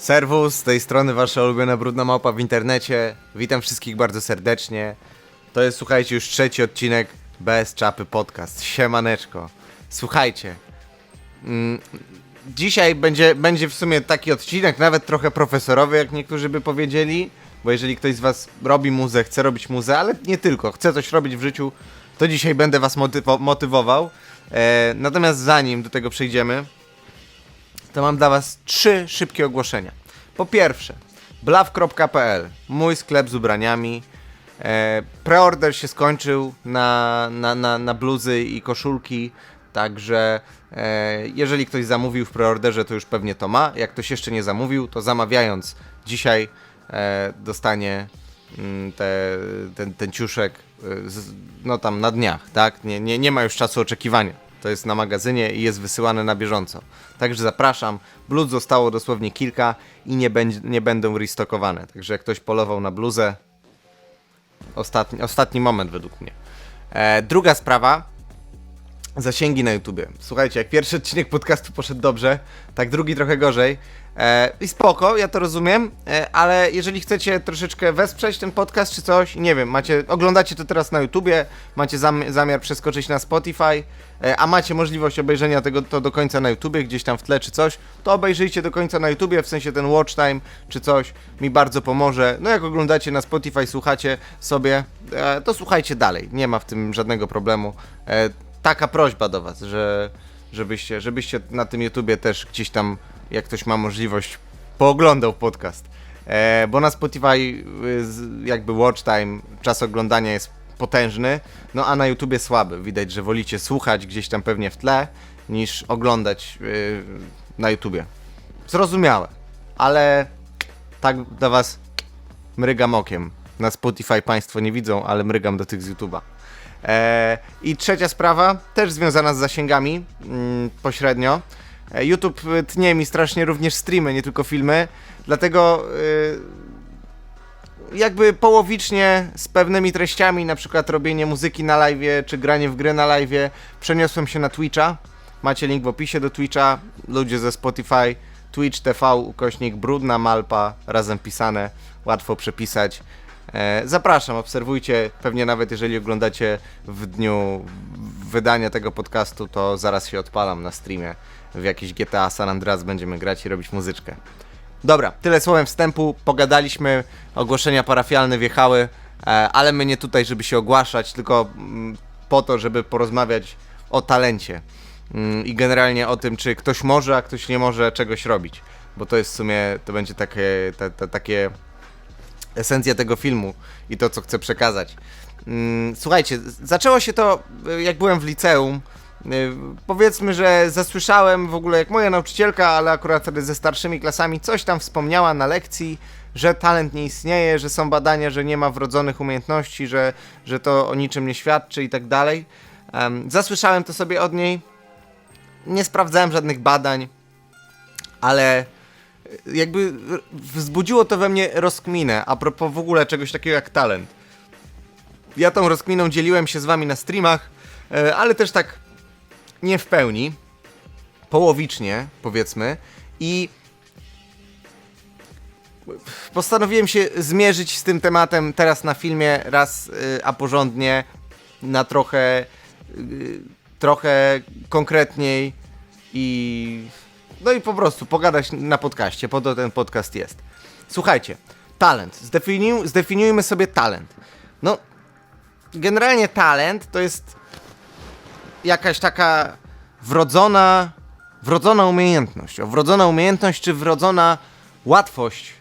Serwus, z tej strony wasza ulubiona brudna małpa w internecie. Witam wszystkich bardzo serdecznie. To jest, słuchajcie, już trzeci odcinek Bez Czapy Podcast. Siemaneczko. Słuchajcie. Mm, dzisiaj będzie, będzie w sumie taki odcinek, nawet trochę profesorowy, jak niektórzy by powiedzieli. Bo jeżeli ktoś z was robi muzę, chce robić muzę, ale nie tylko, chce coś robić w życiu, to dzisiaj będę was motywo- motywował. E, natomiast zanim do tego przejdziemy, to mam dla Was trzy szybkie ogłoszenia. Po pierwsze, blaw.pl, mój sklep z ubraniami. E, preorder się skończył na, na, na, na bluzy i koszulki, także e, jeżeli ktoś zamówił w preorderze, to już pewnie to ma. Jak ktoś jeszcze nie zamówił, to zamawiając dzisiaj e, dostanie mm, te, ten, ten ciuszek e, no tam na dniach, tak? Nie, nie, nie ma już czasu oczekiwania. To jest na magazynie i jest wysyłane na bieżąco. Także zapraszam. Bluz zostało dosłownie kilka i nie, będzie, nie będą restockowane. Także jak ktoś polował na bluzę, ostatni, ostatni moment według mnie. E, druga sprawa. Zasięgi na YouTubie. Słuchajcie, jak pierwszy odcinek podcastu poszedł dobrze, tak drugi trochę gorzej. E, I spoko, ja to rozumiem, e, ale jeżeli chcecie troszeczkę wesprzeć ten podcast czy coś, nie wiem, macie, oglądacie to teraz na YouTubie, macie zam, zamiar przeskoczyć na Spotify, e, a macie możliwość obejrzenia tego to do końca na YouTubie, gdzieś tam w tle czy coś, to obejrzyjcie do końca na YouTubie, w sensie ten watch time czy coś, mi bardzo pomoże. No jak oglądacie na Spotify, słuchacie sobie, e, to słuchajcie dalej, nie ma w tym żadnego problemu. E, taka prośba do was, że żebyście, żebyście na tym YouTubie też gdzieś tam, jak ktoś ma możliwość, pooglądał podcast. E, bo na Spotify y, jakby watch time, czas oglądania jest potężny, no a na YouTubie słaby. Widać, że wolicie słuchać gdzieś tam pewnie w tle, niż oglądać y, na YouTubie. Zrozumiałe, ale tak do was mrygam okiem. Na Spotify Państwo nie widzą, ale mrygam do tych z YouTube'a. E, I trzecia sprawa, też związana z zasięgami mm, pośrednio. E, YouTube tnie mi strasznie również streamy, nie tylko filmy, dlatego y, jakby połowicznie z pewnymi treściami, na przykład robienie muzyki na live, czy granie w gry na live, przeniosłem się na Twitcha. Macie link w opisie do Twitcha. Ludzie ze Spotify, Twitch TV, ukośnik brudna malpa, razem pisane, łatwo przepisać. E, zapraszam, obserwujcie. Pewnie nawet jeżeli oglądacie w dniu wydania tego podcastu, to zaraz się odpalam na streamie. W jakiś GTA San Andreas będziemy grać i robić muzyczkę. Dobra, tyle słowem wstępu. Pogadaliśmy, ogłoszenia parafialne wjechały, e, ale my nie tutaj, żeby się ogłaszać, tylko mm, po to, żeby porozmawiać o talencie mm, i generalnie o tym, czy ktoś może, a ktoś nie może czegoś robić. Bo to jest w sumie, to będzie takie, ta, ta, takie esencja tego filmu i to, co chcę przekazać. Mm, Słuchajcie, zaczęło się to, y, jak byłem w liceum. Y, Powiedzmy, że zasłyszałem w ogóle, jak moja nauczycielka, ale akurat wtedy ze starszymi klasami, coś tam wspomniała na lekcji, że talent nie istnieje, że są badania, że nie ma wrodzonych umiejętności, że, że to o niczym nie świadczy i tak dalej. Em, Zasłyszałem to sobie od niej. Nie sprawdzałem żadnych badań, ale jakby wzbudziło to we mnie rozkminę a propos w ogóle czegoś takiego jak talent. Ja tą rozkminą dzieliłem się z wami na streamach, e, ale też tak nie w pełni, połowicznie powiedzmy i postanowiłem się zmierzyć z tym tematem teraz na filmie raz, y, a porządnie, na trochę y, trochę konkretniej i no i po prostu pogadać na podcaście, po to ten podcast jest. Słuchajcie, talent. Zdefiniuj, zdefiniujmy sobie talent. No, generalnie talent to jest jakaś taka wrodzona, wrodzona umiejętność. O, wrodzona umiejętność czy wrodzona łatwość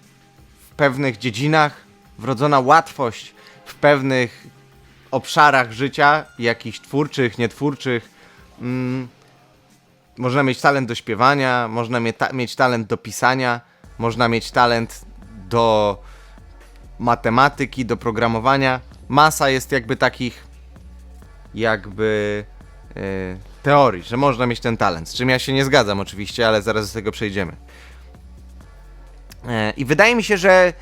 w pewnych dziedzinach, wrodzona łatwość w pewnych obszarach życia, jakichś twórczych, nietwórczych. Mm, można mieć talent do śpiewania, można mie ta mieć talent do pisania, można mieć talent do matematyki, do programowania. Masa jest jakby takich jakby e, teorii, że można mieć ten talent. Z czym ja się nie zgadzam oczywiście, ale zaraz do tego przejdziemy. E, I wydaje mi się, że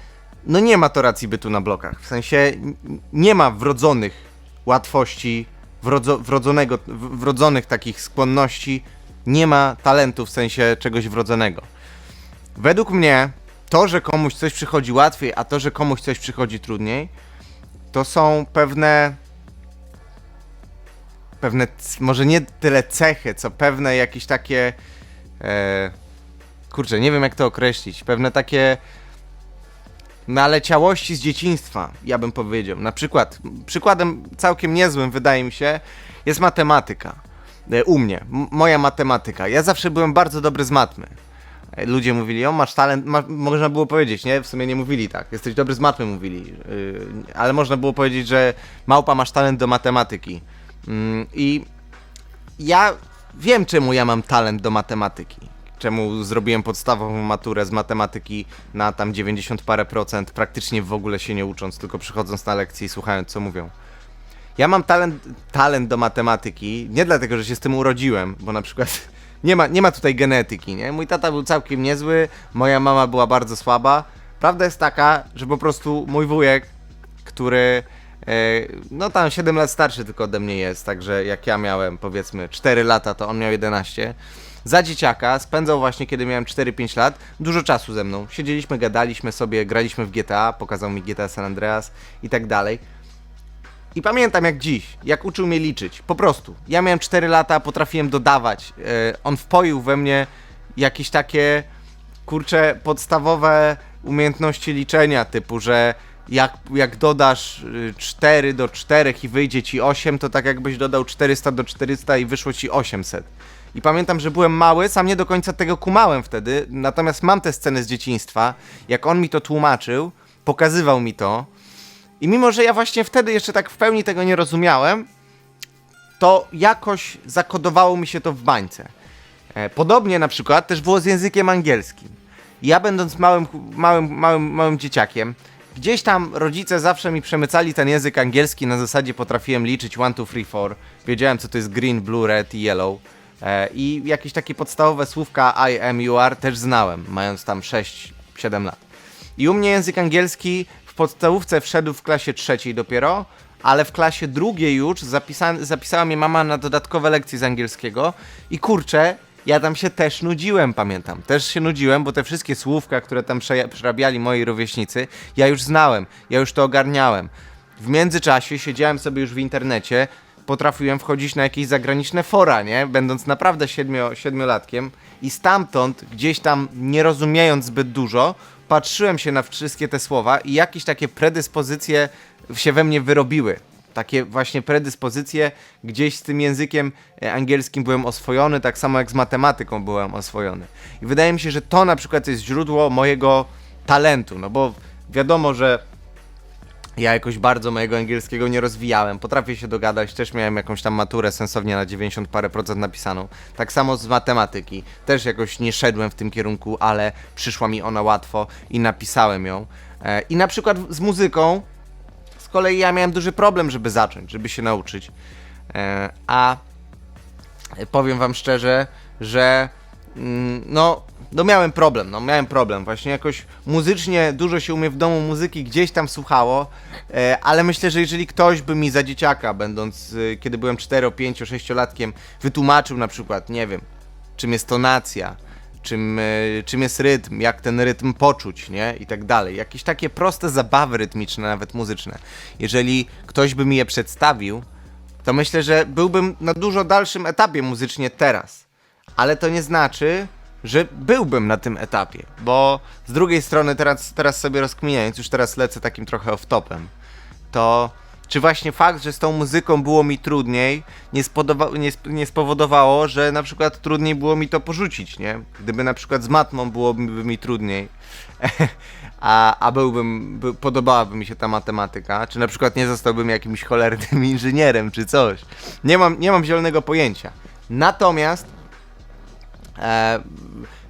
no nie ma to racji bytu na blokach. W sensie nie ma wrodzonych łatwości, wrodzo, wrodzonego, wrodzonych takich skłonności, nie ma talentu w sensie czegoś wrodzonego. Według mnie to, że komuś coś przychodzi łatwiej, a to, że komuś coś przychodzi trudniej, to są pewne. Pewne, może nie tyle cechy, co pewne jakieś takie. E, kurczę, nie wiem jak to określić. Pewne takie naleciałości z dzieciństwa, ja bym powiedział. Na przykład, przykładem całkiem niezłym, wydaje mi się, jest matematyka. E, U mnie, moja matematyka. Ja zawsze byłem bardzo dobry z matmy. E, Ludzie mówili, o masz talent, ma, można było powiedzieć, nie? W sumie nie mówili tak, jesteś dobry z matmy, mówili. Yy, ale można było powiedzieć, że małpa masz talent do matematyki. Mm, I ja wiem, czemu ja mam talent do matematyki. Czemu zrobiłem podstawową maturę z matematyki na tam 90 parę procent, praktycznie w ogóle się nie ucząc, tylko przychodząc na lekcje i słuchając, co mówią. Ja mam talent, talent do matematyki, nie dlatego, że się z tym urodziłem, bo na przykład nie ma, nie ma tutaj genetyki, nie? Mój tata był całkiem niezły, moja mama była bardzo słaba. Prawda jest taka, że po prostu mój wujek, który e, no tam 7 lat starszy tylko ode mnie jest, także jak ja miałem powiedzmy 4 lata, to on miał 11. Za dzieciaka spędzał właśnie, kiedy miałem 4-5 lat, dużo czasu ze mną. Siedzieliśmy, gadaliśmy sobie, graliśmy w GTA, pokazał mi GTA San Andreas i tak dalej. I pamiętam jak dziś, jak uczył mnie liczyć. Po prostu. Ja miałem 4 lata, potrafiłem dodawać. E, on wpoił we mnie jakieś takie, kurcze, podstawowe umiejętności liczenia, typu, że jak, jak dodasz y, 4 do 4 i wyjdzie ci 8, to tak jakbyś dodał 400 do 400 i wyszło ci 800. I pamiętam, że byłem mały, sam nie do końca tego kumałem wtedy, natomiast mam te sceny z dzieciństwa, jak on mi to tłumaczył, pokazywał mi to, i mimo, że ja właśnie wtedy jeszcze tak w pełni tego nie rozumiałem, to jakoś zakodowało mi się to w bańce. E, Podobnie na przykład też było z językiem angielskim. Ja będąc małym, małym, małym, małym dzieciakiem, gdzieś tam rodzice zawsze mi przemycali ten język angielski, na zasadzie potrafiłem liczyć 1, 2, 3, 4, wiedziałem co to jest green, blue, red i yellow. E, I jakieś takie podstawowe słówka I am, you are też znałem, mając tam 6-7 lat. I u mnie język angielski podstawówce wszedł w klasie trzeciej dopiero, ale w klasie drugiej już zapisa zapisała mnie mama na dodatkowe lekcje z angielskiego i kurczę, ja tam się też nudziłem, pamiętam. Też się nudziłem, bo te wszystkie słówka, które tam prze przerabiali moi rówieśnicy, ja już znałem, ja już to ogarniałem. W międzyczasie siedziałem sobie już w internecie, potrafiłem wchodzić na jakieś zagraniczne fora, nie? Będąc naprawdę siedmio, siedmiolatkiem i stamtąd, gdzieś tam nie rozumiejąc zbyt dużo, patrzyłem się na wszystkie te słowa i jakieś takie predyspozycje się we mnie wyrobiły. Takie właśnie predyspozycje, gdzieś z tym językiem e, angielskim byłem oswojony, tak samo jak z matematyką byłem oswojony. I wydaje mi się, że to na przykład jest źródło mojego talentu, no bo wiadomo, że ja jakoś bardzo mojego angielskiego nie rozwijałem. Potrafię się dogadać, też miałem jakąś tam maturę sensownie na 90 parę procent napisaną. Tak samo z matematyki. Też jakoś nie szedłem w tym kierunku, ale przyszła mi ona łatwo i napisałem ją. E, I na przykład z muzyką z kolei ja miałem duży problem, żeby zacząć, żeby się nauczyć. E, A powiem wam szczerze, że mm, no, no miałem problem, no miałem problem. Właśnie jakoś muzycznie dużo się u mnie w domu muzyki gdzieś tam słuchało, e, ale myślę, że jeżeli ktoś by mi za dzieciaka, będąc, e, kiedy byłem 4, 5, 6 latkiem, wytłumaczył na przykład, nie wiem, czym jest tonacja, czym, e, czym jest rytm, jak ten rytm poczuć, nie? I tak dalej. Jakieś takie proste zabawy rytmiczne, nawet muzyczne. Jeżeli ktoś by mi je przedstawił, to myślę, że byłbym na dużo dalszym etapie muzycznie teraz. Ale to nie znaczy, że byłbym na tym etapie, bo z drugiej strony teraz, teraz sobie rozkminiając, już teraz lecę takim trochę off-topem, to czy właśnie fakt, że z tą muzyką było mi trudniej, nie, nie, sp- nie spowodowało, że na przykład trudniej było mi to porzucić, nie? Gdyby na przykład z matmą byłoby mi trudniej, a, a byłbym, by, podobałaby mi się ta matematyka, czy na przykład nie zostałbym jakimś cholernym inżynierem, czy coś. Nie mam, nie mam zielonego pojęcia. Natomiast e,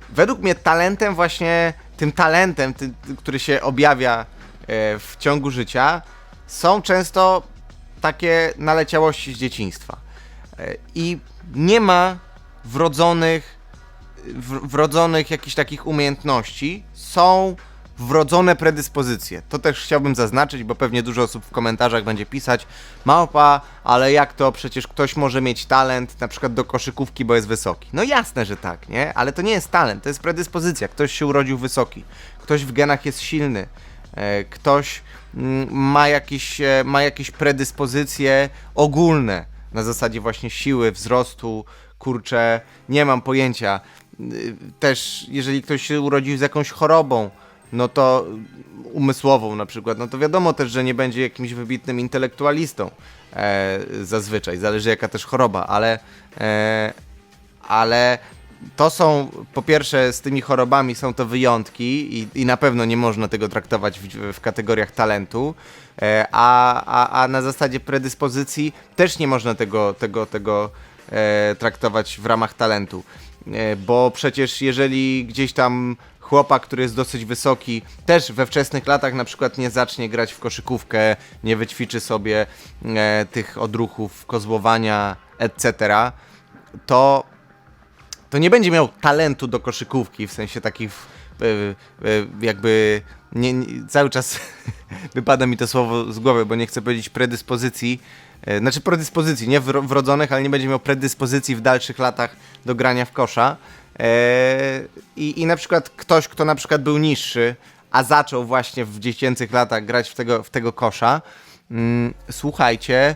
według mnie talentem właśnie, tym talentem, który się objawia e, w ciągu życia, są często takie naleciałości z dzieciństwa. E, I nie ma wrodzonych, w, wrodzonych jakichś takich umiejętności. Są wrodzone predyspozycje. To też chciałbym zaznaczyć, bo pewnie dużo osób w komentarzach będzie pisać Małpa, ale jak to? Przecież ktoś może mieć talent na przykład do koszykówki, bo jest wysoki. No jasne, że tak, nie? Ale to nie jest talent, to jest predyspozycja. Ktoś się urodził wysoki, ktoś w genach jest silny, e, ktoś mm, ma jakieś, e, ma jakieś predyspozycje ogólne na zasadzie właśnie siły, wzrostu, kurczę, nie mam pojęcia. Y, Też jeżeli ktoś się urodził z jakąś chorobą, no to umysłową na przykład, no to wiadomo też, że nie będzie jakimś wybitnym intelektualistą e, zazwyczaj, zależy jaka też choroba, ale, e, ale to są, po pierwsze z tymi chorobami są to wyjątki i, i na pewno nie można tego traktować w, w kategoriach talentu, e, a, a, a na zasadzie predyspozycji też nie można tego, tego, tego e, traktować w ramach talentu. E, bo przecież jeżeli gdzieś tam chłopak, który jest dosyć wysoki, też we wczesnych latach na przykład nie zacznie grać w koszykówkę, nie wyćwiczy sobie e, tych odruchów kozłowania, etc., to to nie będzie miał talentu do koszykówki, w sensie takich e, e, jakby nie, nie, cały czas wypada mi to słowo z głowy, bo nie chcę powiedzieć predyspozycji, znaczy predyspozycji, nie wro- wrodzonych, ale nie będzie miał predyspozycji w dalszych latach do grania w kosza. E, I, I na przykład ktoś, kto na przykład był niższy, a zaczął właśnie w dziecięcych latach grać w tego, w tego kosza, mm, słuchajcie,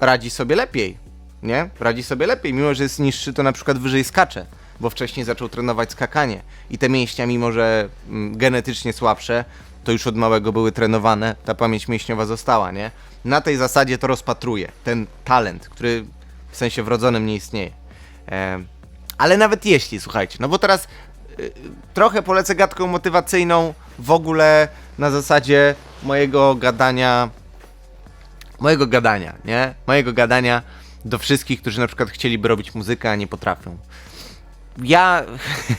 radzi sobie lepiej, nie? Radzi sobie lepiej, mimo że jest niższy, to na przykład wyżej skacze, bo wcześniej zaczął trenować skakanie i te mięśnia, mimo że mm, genetycznie słabsze, to już od małego były trenowane, ta pamięć mięśniowa została, nie? Na tej zasadzie to rozpatruje, ten talent, który w sensie wrodzonym nie istnieje. Em, ale nawet jeśli, słuchajcie, no bo teraz y, trochę polecę gadką motywacyjną w ogóle na zasadzie mojego gadania mojego gadania, nie? Mojego gadania do wszystkich, którzy na przykład chcieliby robić muzykę, a nie potrafią. Ja.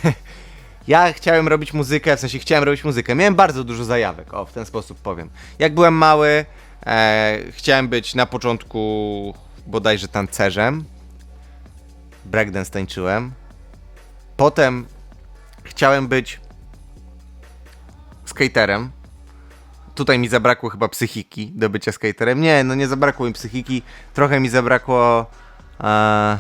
ja chciałem robić muzykę, w sensie chciałem robić muzykę. Miałem bardzo dużo zajawek, o, w ten sposób powiem. Jak byłem mały, e, chciałem być na początku bodajże tancerzem. Breakdance tańczyłem. Potem chciałem być skaterem tutaj mi zabrakło chyba psychiki do bycia skaterem. Nie, no nie zabrakło mi psychiki. Trochę mi zabrakło. E,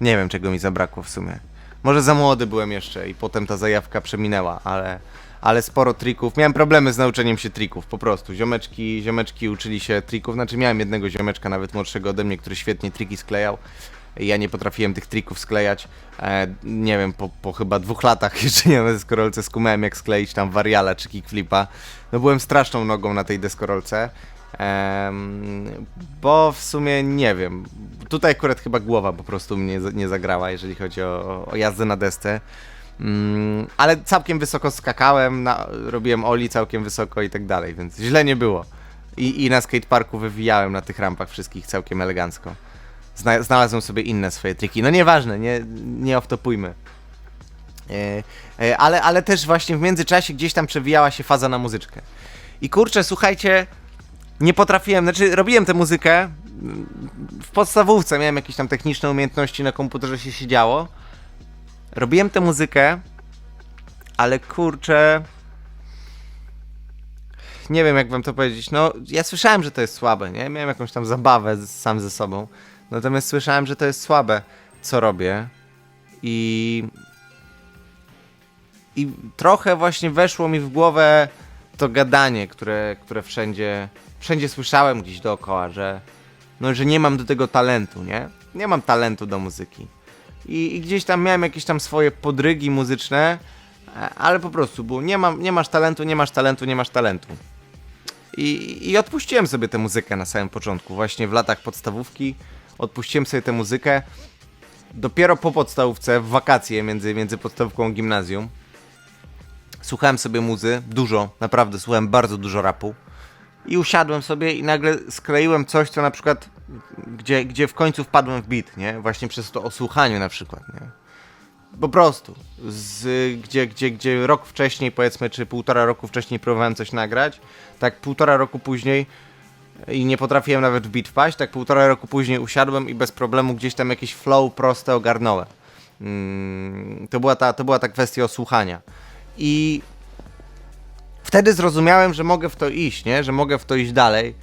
nie wiem, czego mi zabrakło w sumie. Może za młody byłem jeszcze i potem ta zajawka przeminęła, ale, ale sporo trików. Miałem problemy z nauczeniem się trików, po prostu. Ziomeczki, ziomeczki uczyli się trików. Znaczy, miałem jednego ziomeczka, nawet młodszego ode mnie, który świetnie triki sklejał. Ja nie potrafiłem tych trików sklejać. E, nie wiem, po, po chyba dwóch latach jeszcze nie na deskorolce skumałem jak skleić tam wariala czy kickflipa. No byłem straszną nogą na tej deskorolce. Em, bo w sumie nie wiem. Tutaj akurat chyba głowa po prostu mnie nie zagrała, jeżeli chodzi o, o jazdę na desce. Mm, ale całkiem wysoko skakałem, na, robiłem oli całkiem wysoko i tak dalej, więc źle nie było. I, I na skateparku wywijałem na tych rampach wszystkich całkiem elegancko. Zna, znalazłem sobie inne swoje triki. No nieważne, nie, nie oftopujmy. E, e, ale, ale też właśnie w międzyczasie gdzieś tam przewijała się faza na muzyczkę. I kurczę, słuchajcie, nie potrafiłem, znaczy robiłem tę muzykę mm, w podstawówce, miałem jakieś tam techniczne umiejętności, na komputerze się siedziało. Robiłem tę muzykę, ale kurczę... Nie wiem, jak wam to powiedzieć. No, ja słyszałem, że to jest słabe, nie? Miałem jakąś tam zabawę z, sam ze sobą. Natomiast słyszałem, że to jest słabe, co robię. I i trochę właśnie weszło mi w głowę to gadanie, które, które wszędzie, wszędzie słyszałem gdzieś dookoła, że, no, że nie mam do tego talentu, nie? Nie mam talentu do muzyki. I, I gdzieś tam miałem jakieś tam swoje podrygi muzyczne, e, ale po prostu było, nie, mam, nie masz talentu, nie masz talentu, nie masz talentu. I, I odpuściłem sobie tę muzykę na samym początku, właśnie w latach podstawówki. Odpuściłem sobie tę muzykę. Dopiero po podstawówce, w wakacje między, między podstawówką a gimnazjum, słuchałem sobie muzy, dużo, naprawdę słuchałem bardzo dużo rapu i usiadłem sobie i nagle skleiłem coś, co na przykład, gdzie, gdzie w końcu wpadłem w beat, nie? Właśnie przez to osłuchanie na przykład, nie? Po prostu. Z, gdzie, gdzie, gdzie rok wcześniej, powiedzmy, czy półtora roku wcześniej próbowałem coś nagrać, tak półtora roku później i nie potrafiłem nawet w beat wpaść, tak półtora roku później usiadłem i bez problemu gdzieś tam jakiś flow proste ogarnąłem. Mm, to, była ta, to była ta kwestia osłuchania. I wtedy zrozumiałem, że mogę w to iść, nie? Że mogę w to iść dalej.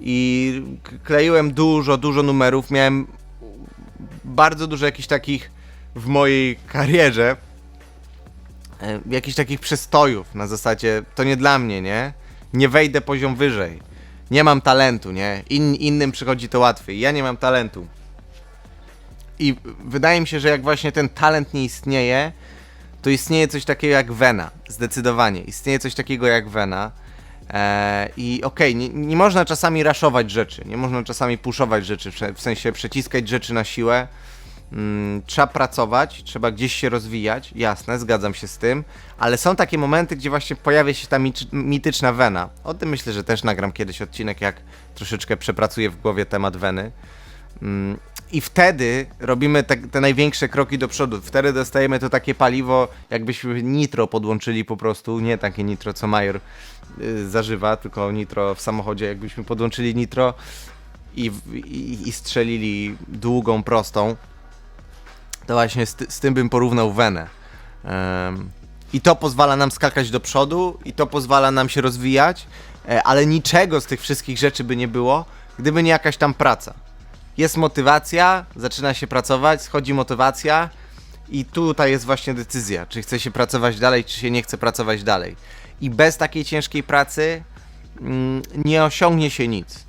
I kleiłem dużo, dużo numerów. Miałem bardzo dużo jakichś takich w mojej karierze e, jakichś takich przestojów na zasadzie to nie dla mnie, nie? Nie wejdę poziom wyżej. Nie mam talentu, nie? In, innym przychodzi to łatwiej. Ja nie mam talentu. I wydaje mi się, że jak właśnie ten talent nie istnieje, to istnieje coś takiego jak wena. Zdecydowanie. Istnieje coś takiego jak wena. Eee, I okej, nie, nie można czasami raszować rzeczy, nie można czasami puszować rzeczy, w- sensie przeciskać rzeczy na siłę. Mm, trzeba pracować, trzeba gdzieś się rozwijać, jasne, zgadzam się z tym, ale są takie momenty, gdzie właśnie pojawia się ta mityczna wena. O tym myślę, że też nagram kiedyś odcinek, jak troszeczkę przepracuję w głowie temat weny. Mm, I wtedy robimy te, te największe kroki do przodu. Wtedy dostajemy to takie paliwo, jakbyśmy nitro podłączyli po prostu. Nie takie nitro, co Major y, zażywa, tylko nitro w samochodzie. Jakbyśmy podłączyli nitro i, i, i strzelili długą, prostą, to właśnie z, z tym bym porównał wenę. I to pozwala nam skakać do przodu, i to pozwala nam się rozwijać, e, ale niczego z tych wszystkich rzeczy by nie było, gdyby nie jakaś tam praca. Jest motywacja, zaczyna się pracować, schodzi motywacja, i tutaj jest właśnie decyzja, czy chce się pracować dalej, czy się nie chce pracować dalej. I bez takiej ciężkiej pracy mm, nie osiągnie się nic.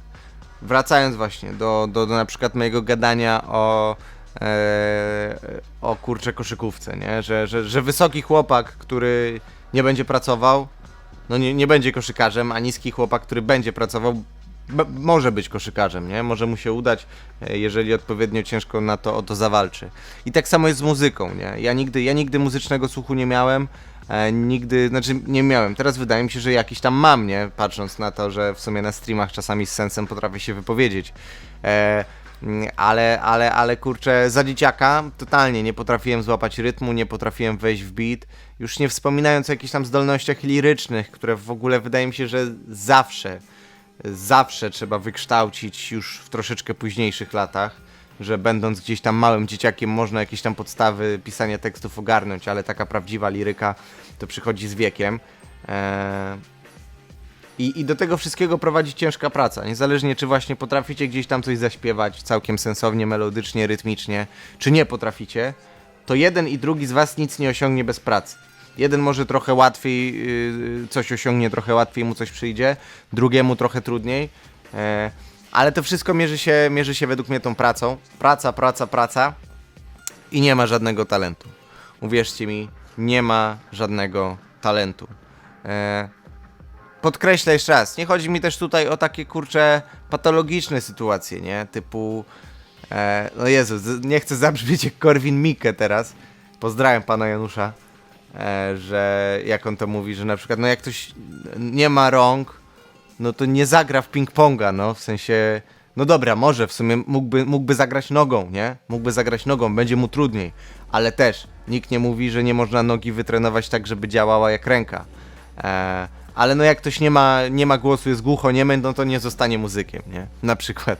Wracając właśnie do, do, do na przykład mojego gadania o, e, o kurcze koszykówce, nie? Że, że, że wysoki chłopak, który nie będzie pracował, no nie, nie będzie koszykarzem, a niski chłopak, który będzie pracował, może być koszykarzem, nie? Może mu się udać, e, jeżeli odpowiednio ciężko na to o to zawalczy. I tak samo jest z muzyką, nie? Ja nigdy, ja nigdy muzycznego słuchu nie miałem, e, nigdy, znaczy nie miałem. Teraz wydaje mi się, że jakiś tam mam, nie? Patrząc na to, że w sumie na streamach czasami z sensem potrafię się wypowiedzieć. E, mm, ale, ale, ale kurczę, za dzieciaka totalnie nie potrafiłem złapać rytmu, nie potrafiłem wejść w beat. Już nie wspominając o jakichś tam zdolnościach lirycznych, które w ogóle wydaje mi się, że zawsze, zawsze trzeba wykształcić już w troszeczkę późniejszych latach, że będąc gdzieś tam małym dzieciakiem można jakieś tam podstawy pisania tekstów ogarnąć, ale taka prawdziwa liryka to przychodzi z wiekiem. Eee, i, I do tego wszystkiego prowadzi ciężka praca. Niezależnie czy właśnie potraficie gdzieś tam coś zaśpiewać całkiem sensownie, melodycznie, rytmicznie, czy nie potraficie, to jeden i drugi z was nic nie osiągnie bez pracy. Jeden może trochę łatwiej yy, coś osiągnie, trochę łatwiej mu coś przyjdzie, drugiemu trochę trudniej. E, ale to wszystko mierzy się, mierzy się według mnie tą pracą. Praca, praca, praca i nie ma żadnego talentu. Uwierzcie mi, nie ma żadnego talentu. E, podkreślę jeszcze raz, nie chodzi mi też tutaj o takie kurcze patologiczne sytuacje, nie? Typu. E, no Jezu, nie chcę zabrzmieć jak Korwin Mikke teraz. Pozdrawiam pana Janusza, że jak on to mówi, że na przykład, no jak ktoś nie ma rąk, no to nie zagra w ping-ponga, no w sensie. No dobra, może w sumie mógłby, mógłby zagrać nogą, nie? Mógłby zagrać nogą, będzie mu trudniej, ale też nikt nie mówi, że nie można nogi wytrenować tak, żeby działała jak ręka. E, ale no jak ktoś nie ma, nie ma głosu, jest głucho, nie no to nie zostanie muzykiem, nie? Na przykład.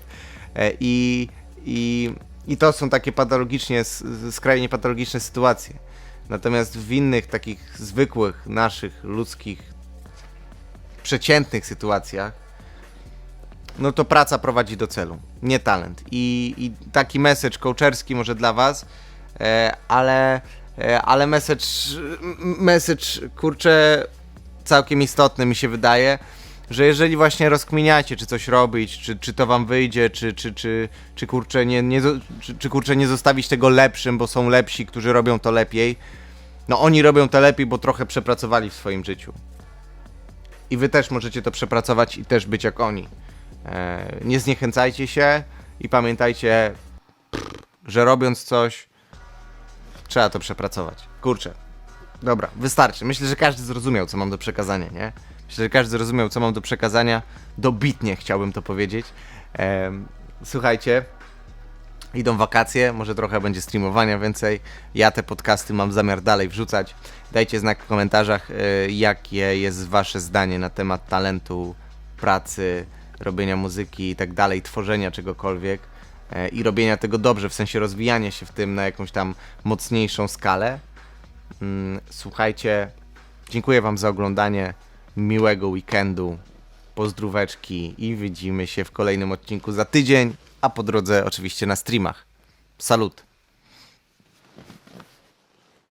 E, i, i, I to są takie patologicznie, skrajnie patologiczne sytuacje. Natomiast w innych takich zwykłych, naszych, ludzkich, przeciętnych sytuacjach, no to praca prowadzi do celu, nie talent. I, i taki message coacherski może dla was, e, ale, e, ale message, message, kurczę, całkiem istotny mi się wydaje, że jeżeli właśnie rozkminiacie, czy coś robić, czy, czy to wam wyjdzie, czy, czy, czy, czy, kurczę nie, nie, czy, czy kurczę nie zostawić tego lepszym, bo są lepsi, którzy robią to lepiej, no oni robią to lepiej, bo trochę przepracowali w swoim życiu. I wy też możecie to przepracować i też być jak oni. E, nie zniechęcajcie się i pamiętajcie, że robiąc coś, trzeba to przepracować. Kurczę. Dobra, wystarczy. Myślę, że każdy zrozumiał, co mam do przekazania, nie? Myślę, że każdy zrozumiał, co mam do przekazania. Dobitnie chciałbym to powiedzieć. Em, słuchajcie, idą wakacje, może trochę będzie streamowania więcej. Ja te podcasty mam zamiar dalej wrzucać. Dajcie znak w komentarzach, y, jakie jest wasze zdanie na temat talentu, pracy, robienia muzyki i tak dalej, tworzenia czegokolwiek e, i robienia tego dobrze, w sensie rozwijania się w tym na jakąś tam mocniejszą skalę. Mm, Słuchajcie, dziękuję wam za oglądanie. miłego weekendu, pozdróweczki i widzimy się w kolejnym odcinku za tydzień, a po drodze oczywiście na streamach. Salut!